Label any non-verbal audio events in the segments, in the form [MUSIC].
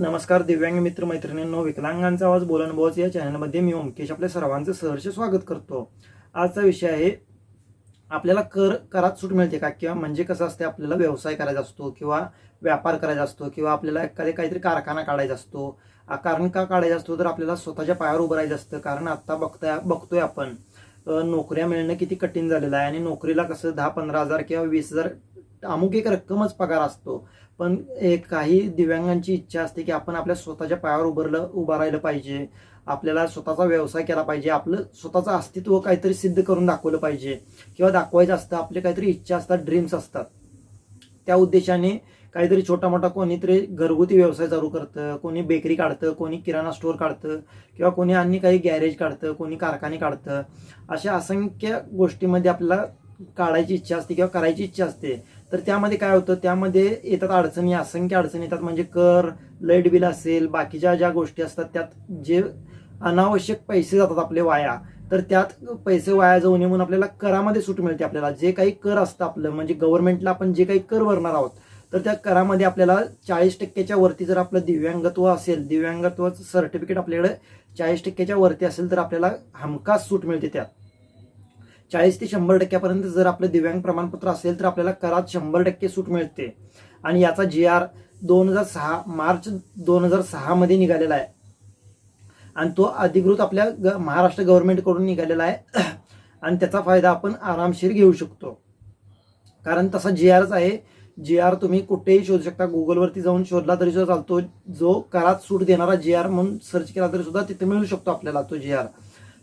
नमस्कार दिव्यांग मित्र मैत्रिणींनो विकलांगांचा आवाज बोलन बॉस या चॅनलमध्ये मी ओमकेश आपल्या सर्वांचं सहर्ष स्वागत करतो. आजचा विषय आहे आपल्याला कर करात सूट मिळते का? किंवा म्हणजे कसं असते आपल्याला व्यवसाय करायचा असतो किंवा व्यापार करायचा असतो किंवा आपल्याला एखादे काहीतरी कारखाना काढायचा असतो. कारण का काढायचा असतो? तर आपल्याला स्वतःच्या पायावर उभं राहायचं असतं. कारण आत्ता बघताय बघतोय आपण नोकऱ्या मिळणं किती कठीण झालेलं आहे आणि नोकरीला कसं दहा पंधरा हजार किंवा वीस हजार अमुक एक रक्कमच पगार असतो. पण एक काही दिव्यांगांची इच्छा असते की आपण आपल्या स्वतःच्या पायावर उभारलं उभं राहिलं पाहिजे. आपल्याला स्वतःचा व्यवसाय केला पाहिजे. आपलं स्वतःचं अस्तित्व काहीतरी सिद्ध करून दाखवलं पाहिजे. किंवा दाखवायचं असतं आपले काहीतरी इच्छा असतात ड्रीम्स असतात. त्या उद्देशाने काहीतरी छोटा मोठा कोणीतरी घरगुती व्यवसाय चालू करतं कोणी बेकरी काढतं कोणी किराणा स्टोअर काढतं किंवा कोणी अन्य काही गॅरेज काढतं कोणी कारखाने काढतं. अशा असंख्य गोष्टीमध्ये आपल्याला काढायची इच्छा असते किंवा करायची इच्छा असते तर त्यामध्ये काय होतं? त्यामध्ये येतात अडचणी असंख्य अडचणी येतात. म्हणजे कर लाइट बिल असेल बाकीच्या ज्या गोष्टी असतात त्यात जे अनावश्यक पैसे जातात आपले वाया तर त्यात पैसे वाया जाऊ नये म्हणून आपल्याला करामध्ये सूट मिळते आपल्याला. जे काही कर असतं आपलं म्हणजे गव्हर्नमेंटला आपण जे काही कर भरणार आहोत तर त्या करामध्ये आपल्याला चाळीस टक्क्याच्या वरती जर आपलं दिव्यांगत्व असेल दिव्यांगत्वाचं सर्टिफिकेट आपल्याकडे चाळीस टक्क्याच्या वरती असेल तर आपल्याला हमखास सूट मिळते त्यात. चाळीस ते शंभर टक्क्यापर्यंत जर आपलं दिव्यांग प्रमाणपत्र असेल तर आपल्याला करात शंभर टक्के सूट मिळते. आणि याचा जी आर दोन हजार सहा मार्च दोन हजार सहामध्ये निघालेला आहे. आणि तो अधिकृत आपल्या ग- महाराष्ट्र गव्हर्नमेंटकडून निघालेला आहे. [CLEARS THROAT] आणि त्याचा फायदा आपण आरामशीर घेऊ शकतो. कारण तसा जी आरच आहे. जी आर तुम्ही कुठेही शोधू शकता. गुगलवरती जाऊन शोधला तरी सुद्धा चालतो. जो करात सूट देणारा जी आर म्हणून सर्च केला तरी सुद्धा तिथे मिळू शकतो आपल्याला तो जी आर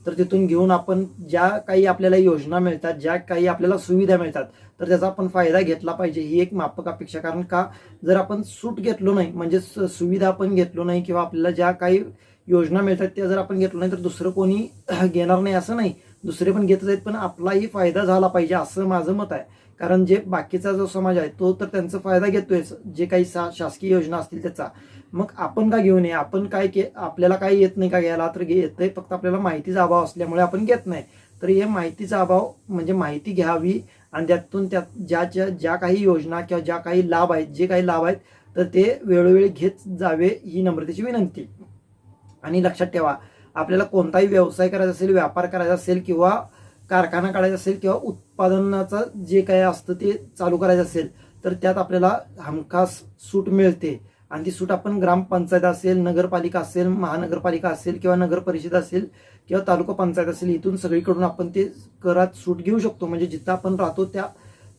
तर तिथून घेऊन आपण ज्या काही आपल्याला योजना मिळतात ज्या काही आपल्याला सुविधा मिळतात तर त्याचा आपण फायदा घेतला पाहिजे. ही एक मापक अपेक्षा. कारण का? जर आपण सूट घेतलो नाही म्हणजे स- सुविधा आपण घेतलो नाही किंवा आपल्याला ज्या काही योजना मिळतात त्या जर आपण घेतलो नाही तर दुसरं कोणी [CLEARS THROAT] घेणार नाही असं नाही. दुसरे पण घेतच आहेत पण आपलाही फायदा झाला पाहिजे असं माझं मत आहे. कारण जे बाकीचा जो समाज आहे तो तर त्यांचा फायदा घेतोय जे काही सा शासकीय योजना असतील त्याचा. मग आपण का घेऊ नये? आपण काय के आपल्याला काय येत नाही का घ्यायला? तर घे- येतंय. फक्त आपल्याला माहितीचा अभाव असल्यामुळे आपण घेत नाही. तर हे माहितीचा अभाव म्हणजे माहिती घ्यावी आणि त्यातून त्यात ज्या ज्या ज्या काही योजना किंवा ज्या काही लाभ आहेत जे काही लाभ आहेत तर ते वेळोवेळी घेत जावे ही नम्रतेची विनंती. आणि लक्षात ठेवा आपल्याला कोणताही व्यवसाय करायचा असेल व्यापार करायचा असेल किंवा कारखाना काढायचा असेल किंवा उत्पादनाचं जे काही असतं ते चालू करायचं असेल तर त्यात आपल्याला हमखास सूट मिळते. आणि ती सूट आपण ग्रामपंचायत असेल नगरपालिका असेल महानगरपालिका असेल किंवा नगर परिषद असेल किंवा तालुका पंचायत असेल इथून सगळीकडून आपण ते करात सूट घेऊ शकतो. म्हणजे जिथं आपण राहतो त्या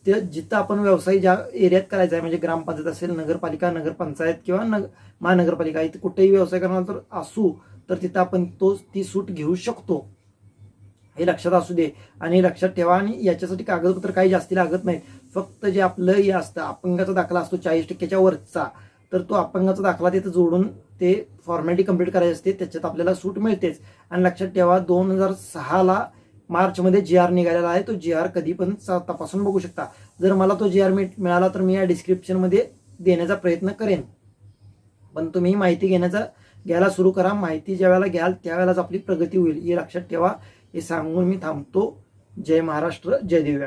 ते जिथं आपण व्यवसाय ज्या एरियात करायचा आहे म्हणजे ग्रामपंचायत असेल नगरपालिका नगरपंचायत किंवा नग महानगरपालिका इथे कुठेही व्यवसाय करणार तर असू तर तिथं आपण तो ती सूट घेऊ शकतो. हे लक्षात असू दे. आणि लक्षात ठेवा आणि याच्यासाठी कागदपत्र काही जास्ती लागत नाहीत. फक्त जे आपलं हे असतं अपंगाचा दाखला असतो चाळीस टक्क्याच्या वरचा तर तो अपंगाचा दाखला तिथं जोडून ते फॉर्मॅलिटी कंप्लीट करायची असते. त्याच्यात आपल्याला सूट मिळतेच. आणि लक्षात ठेवा दोन हजार सहाला मार्चमध्ये जी आर निघालेला आहे. तो जी आर कधी पण तपासून बघू शकता. जर मला तो जी आर मिळाला तर मी या डिस्क्रिप्शनमध्ये देण्याचा प्रयत्न करेन. पण तुम्ही माहिती घेण्याचा घ्यायला सुरू करा. माहिती ज्या वेळेला घ्याल त्यावेळेलाच आपली प्रगती होईल. हे लक्षात ठेवा. हे सांगून मी थांबतो. जय महाराष्ट्र जय दिव्या.